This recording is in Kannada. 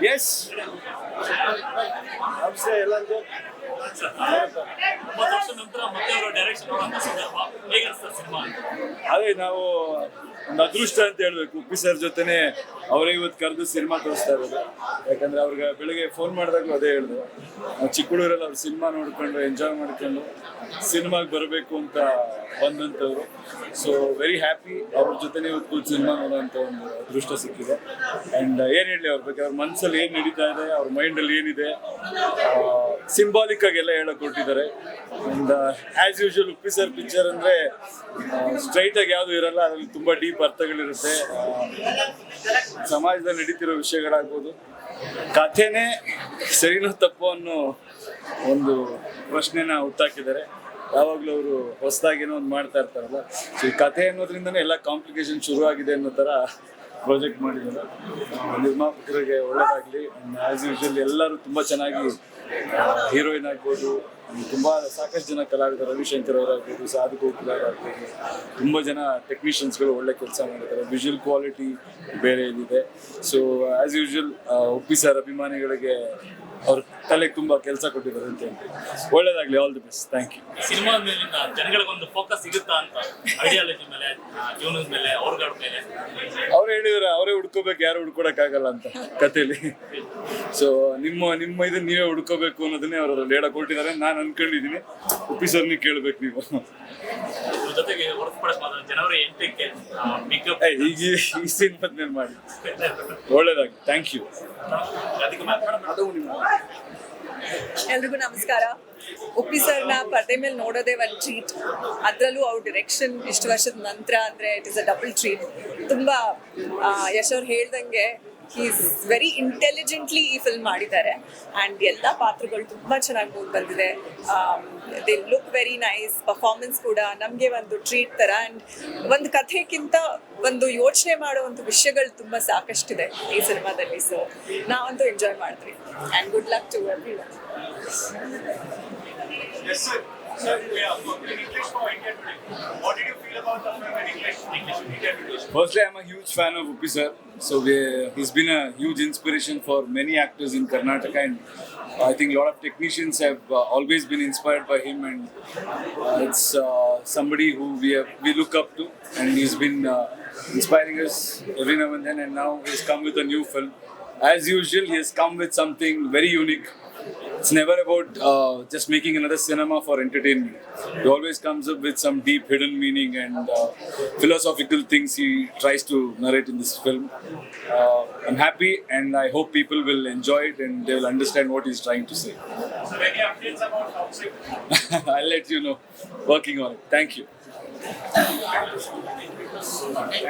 Yes. I'm saying, London. ಅದೇ ನಾವು ಒಂದು ಅದೃಷ್ಟ ಅಂತ ಹೇಳ್ಬೇಕು. ಉಪ್ಪಿ ಸರ್ ಜೊತೆನೆ ಅವರೇ ಇವತ್ತು ಕರೆದು ಸಿನಿಮಾ ತೋರಿಸ್ತಾ ಇರೋದು. ಯಾಕಂದ್ರೆ ಅವ್ರಿಗೆ ಬೆಳಿಗ್ಗೆ ಫೋನ್ ಮಾಡಿದಾಗಲೂ ಅದೇ ಹೇಳಿದ್ರು ನಾವು ಚಿಕ್ಕ ಅವ್ರು ಸಿನಿಮಾ ನೋಡ್ಕೊಂಡು ಎಂಜಾಯ್ ಮಾಡ್ಕೊಂಡು ಸಿನಿಮಾಗೆ ಬರಬೇಕು ಅಂತ ಬಂದಂಥವ್ರು. ಸೊ ವೆರಿ ಹ್ಯಾಪಿ ಅವ್ರ ಜೊತೆನೇ ಇವತ್ತು ಸಿನಿಮಾ ನೋಡೋಂಥ ಒಂದು ಅದೃಷ್ಟ ಸಿಕ್ಕಿದೆ. ಅಂಡ್ ಏನು ಹೇಳಿ ಅವ್ರ ಬಗ್ಗೆ? ಅವ್ರ ಮನಸ್ಸಲ್ಲಿ ಏನು ನಡೀತಾ ಇದೆ? ಅವ್ರ ಮೈಂಡಲ್ಲಿ ಏನಿದೆ? ಸಿಂಬಾಲಿಕ್ ಆಗಿ ಎಲ್ಲ ಹೇಳಕ್ ಕೊಟ್ಟಿದ್ದಾರೆ and as usual Uppi sir picture ಅಂದ್ರೆ ಸ್ಟ್ರೈಟ್ ಆಗಿ ಯಾವುದು ಇರಲ್ಲ, ಅದರಲ್ಲಿ ತುಂಬಾ ಡೀಪ್ ಅರ್ಥಗಳಿರುತ್ತೆ. ಸಮಾಜದಲ್ಲಿ ನಡೀತಿರೋ ವಿಷಯಗಳಾಗ್ಬೋದು. ಕಥೆನೇ ಸರಿನೋ ತಪ್ಪು ಅನ್ನೋ ಒಂದು ಪ್ರಶ್ನೆನ ಹುಟ್ಟಾಕಿದ್ದಾರೆ. ಯಾವಾಗಲೂ ಅವರು ಹೊಸದಾಗೇನೋ ಒಂದು ಮಾಡ್ತಾ ಇರ್ತಾರಲ್ಲ. ಸೊ ಈ ಕಥೆ ಅನ್ನೋದ್ರಿಂದನೇ ಎಲ್ಲ ಕಾಂಪ್ಲಿಕೇಶನ್ ಶುರು ಆಗಿದೆ ಅನ್ನೋ ಥರ ಪ್ರಾಜೆಕ್ಟ್ ಮಾಡಿದ್ದಾರೆ ನಿರ್ಮಾಪಕರಿಗೆ ಒಳ್ಳೇದಾಗಲಿ ಆ್ಯಸ್ ಯೂಶಲ್ ಎಲ್ಲರೂ ತುಂಬ ಚೆನ್ನಾಗಿ ಹೀರೋಯಿನ್ ಆಗ್ಬೋದು ತುಂಬ ಸಾಕಷ್ಟು ಜನ ಕಲಾವಿದ ರವಿಶಂಕರ್ ಅವರಾಗ್ಬೋದು, ಸಾಧು ಗೋಕುಲ್ ಅವರಾಗ್ಬೋದು, ತುಂಬ ಜನ ಟೆಕ್ನಿಷಿಯನ್ಸ್ಗಳು ಒಳ್ಳೆ ಕೆಲಸ ಮಾಡಿದ್ದಾರೆ. ವಿಜುವಲ್ ಕ್ವಾಲಿಟಿ ಬೇರೆ ಇದಿದೆ. So as usual Uppi sir ಅಭಿಮಾನಿಗಳಿಗೆ ಅವ್ರ ತಲೆಗೆ ತುಂಬಾ ಕೆಲಸ ಕೊಟ್ಟಿದ್ದಾರೆ ಅಂತ ಹೇಳಿ ಒಳ್ಳೇದಾಗ್ಲಿ all the best thank you ಸಿನಿಮಾದ ಮೇಲಿಂದ ಜನಗಳಿಗೊಂದು ಫೋಕಸ್ ಸಿಗುತ್ತಾ ಅಂತ ಐಡಿಯಾಲಜಿ ಮೇಲೆ ಜೀವನದ ಮೇಲೆ ಅವ್ರಗಳ ಮೇಲೆ? ಅವ್ರು ಹೇಳಿದ್ರೆ ಅವರೇ ಹುಡ್ಕೋಬೇಕು ಯಾರು ಹುಡ್ಕೊಡಕ್ಕಾಗಲ್ಲ ಅಂತ ಕಥೆಯಲ್ಲಿ ಸೊ ನಿಮ್ಮ ನಿಮ್ಮ ಇದನ್ನ ನೀವೇ ಹುಡ್ಕೋಬೇಕು ಅನ್ನೋದನ್ನೇ ಅವರು ಹೇಳಕ್ ಹೊರಟಿದ್ದಾರೆ. ನಾನು ಅನ್ಕೊಂಡಿದ್ದೀನಿ ಉಪ್ಪಿ ಸರ್ನಿ ಕೇಳ್ಬೇಕು ನೀವು. ಜೊತೆಗೆ ಹೊರತುಪಡಿಸಬಹುದು ಜನವರಿ ಎಂಟಕ್ಕೆ ಪಿಕಪ್ ಏ, ಈಗ ಈ- ಈ ಸಿನಿಮಾದ ಮೇಲೆ ಮಾಡಿ. ಒಳ್ಳೇದಾಗಿ. ಥ್ಯಾಂಕ್ ಯು ಅದಕ್ಕೆ ಮಾತಾಡೋಣ ಅದು ನಿಮ್ಮ ಎಲ್ರಿಗೂ ನಮಸ್ಕಾರ. ಉಪ್ಪಿ ಸರ್ನ ಪರದೆ ಮೇಲೆ ನೋಡೋದೇ ಒಂದು ಟ್ರೀಟ್ ಅದರಲ್ಲೂ ಅವ್ರ ಡಿರೆಕ್ಷನ್ ಇಷ್ಟು ವರ್ಷದ ನಂತರ ಅಂದರೆ it is a double treat ತುಂಬ ಯಶ್ ಅವ್ರು ಹೇಳ್ದಂಗೆ ಈಸ್ ವೆರಿ ಇಂಟೆಲಿಜೆಂಟ್ಲಿ ಈ ಫಿಲ್ಮ್ ಮಾಡಿದ್ದಾರೆ. ಆ್ಯಂಡ್ ಎಲ್ಲ ಪಾತ್ರಗಳು ತುಂಬ ಚೆನ್ನಾಗಿ ಮೂಡ್ ಬಂದಿದೆ. They look very nice performance ಕೂಡ ನಮಗೆ ಒಂದು ಟ್ರೀಟ್ ಥರ ಆ್ಯಂಡ್ ಒಂದು ಕಥೆಗಿಂತ ಒಂದು ಯೋಚನೆ ಮಾಡೋ ಒಂದು ವಿಷಯಗಳು ತುಂಬ ಸಾಕಷ್ಟಿದೆ ಈ ಸಿನಿಮಾದಲ್ಲಿ. ಸೊ ನಾವಂತೂ ಎಂಜಾಯ್ ಮಾಡಿದ್ವಿ and good luck to every What did you feel about the film in English? Firstly, I'm a huge fan of Upi sir. So we, he's been a huge inspiration for many actors in Karnataka, and I think a lot of technicians have uh, always been inspired by him, and uh, it's uh, somebody who we have, we look up to, and he's been uh, inspiring us every now and then. And now he's come with a new film. As usual, he has come with something very unique. It's never about uh, just making another cinema for entertainment. He always comes up with some deep hidden meaning and uh, philosophical things he tries to narrate in this film. Uh, I'm happy and I hope people will enjoy it and they will understand what he's trying to say. So, any updates about Toxic? I'll let you know. Working on it. Thank you. Thanks.